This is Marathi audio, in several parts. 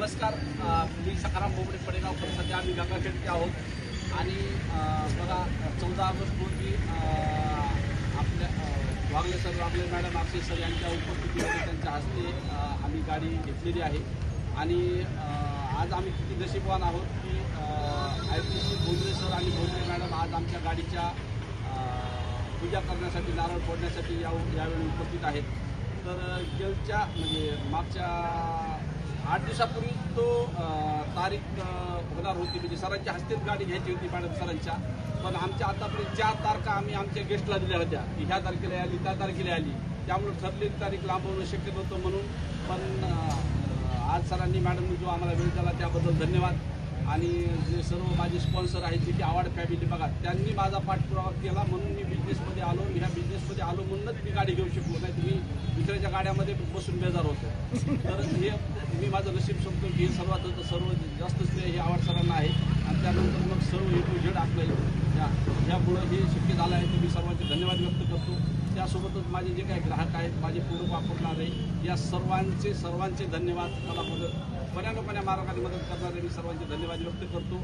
नमस्कार. मी सकाराम बोबडे पडेगावकर सध्या आम्ही गंगाखेडचे आहोत. आणि बघा चौदा ऑगस्ट रोजी आपल्या वागले सर वागले मॅडम आपसे सर यांच्या उपस्थितीमध्ये त्यांच्या हस्ते आम्ही गाडी घेतलेली आहे. आणि आज आम्ही किती नशीबवान आहोत की I P C Bhondre sir आणि भोंद्रे मॅडम आज आमच्या गाडीच्या पूजा करण्यासाठी नारळ फोडण्यासाठी या यावेळी उपस्थित आहेत. तर गेलच्या म्हणजे मागच्या आठ दिवसापूर्वी तो तारीख होणार होती. म्हणजे सरांच्या हस्तेच गाडी घ्यायची होती मॅडम सरांच्या. पण आमच्या आतापर्यंत चार तारखा आम्ही आमच्या गेस्टला दिल्या होत्या. की ह्या तारखेला आली त्या तारखेला आली. त्यामुळे ठरलेली तारीख लांबवणं शक्य नव्हतं म्हणून. पण आज सरांनी मॅडमनी जो आम्हाला वेळ दिला त्याबद्दल धन्यवाद. आणि जे सर्व माझे स्पॉन्सर आहेत जे की आवाड फॅमिली बघा त्यांनी माझा पाठपुरावा केला म्हणून मी बिझनेसमध्ये आलो ह्या बिझनेसमध्ये आलो म्हणूनच मी गाडी घेऊ शकलो. नाही तुम्ही दुसऱ्याच्या गाड्यामध्ये बसून बेजार होतो. तर हे मी माझं नशीब समजतो की हे सर्वात सर्व जास्त श्रेय हे आवड सरांना आहे. आणि त्यानंतर मग सर्व ए टू झेड आपलं या ह्यामुळं हे शक्य झालं आहे तर मी सर्वांचे धन्यवाद व्यक्त करतो. त्यासोबतच माझे जे काही ग्राहक आहेत माझे पूर्ण वापरणारे या सर्वांचे सर्वांचे धन्यवाद मला मदत बऱ्यापण्या मार्गाने मदत करणारे मी सर्वांचे धन्यवाद व्यक्त करतो.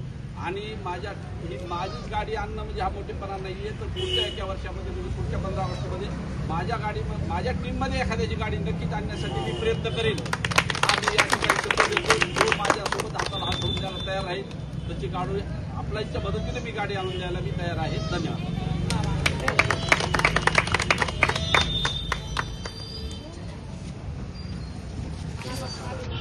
आणि माझ्या ही माझीच गाडी आणणं म्हणजे हा मोठेपणा नाही आहे तर पुढच्या एका वर्षामध्ये म्हणजे पुढच्या पंधरा वर्षामध्ये माझ्या गाडी माझ्या टीममध्ये एखाद्याची गाडी नक्कीच आणण्यासाठी मी प्रयत्न करेन आणि या ठिकाणी जो माझ्यासोबत हाताला हात धरून द्यायला तयार आहे त्याची गाडी आपल्या इच्छा मदतीने मी गाडी आणून द्यायला मी तयार आहे. धन्यवाद. Gracias.